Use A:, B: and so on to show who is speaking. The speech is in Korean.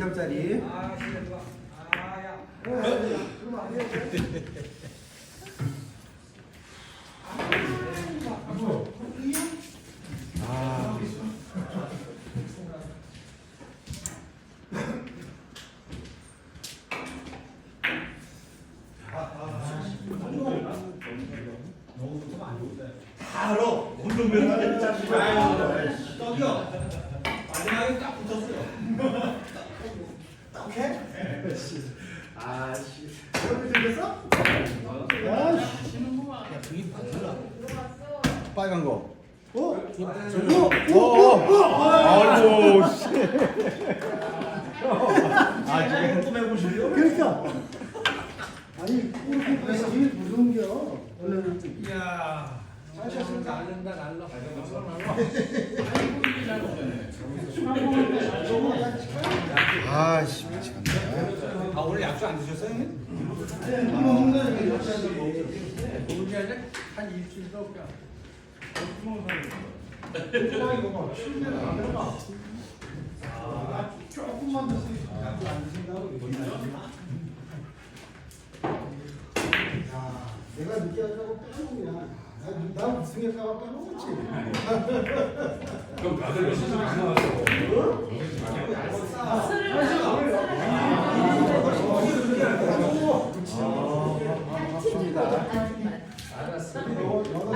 A: 2점짜리.
B: 아, 싫어, 좋아. 아, 야.
C: 그러면 안 돼.
D: 다 알아. 운동면 떡이요.
C: 오케이?
A: 아씨.
C: 여기 들렸어?
A: 빨간 거.
C: 어?
A: 아이고 씨.
D: 아, 지금 또 해보실래요?
C: 그러니까. 아니, 그렇게 그래서 이게 무서운겨. 원래는.
B: 이야.
C: 잘하셨습니다.
B: 날른다, 날라.
A: 아씨 미치겠네.
B: 아, 오늘 약주 안 드셨어요?
C: 한번 먹는 게 역시하는 거.
B: 우리 아직 한 일주일도 없다.
C: 조금만 더 쓰시고 안 드신다고 야, 내가 늦게 하자고 빼놓으냐. 나, 나 우승할까봐 빼놓았지.
E: 그럼 다들 시즌 안 나왔어. 알았습니다. 알았어.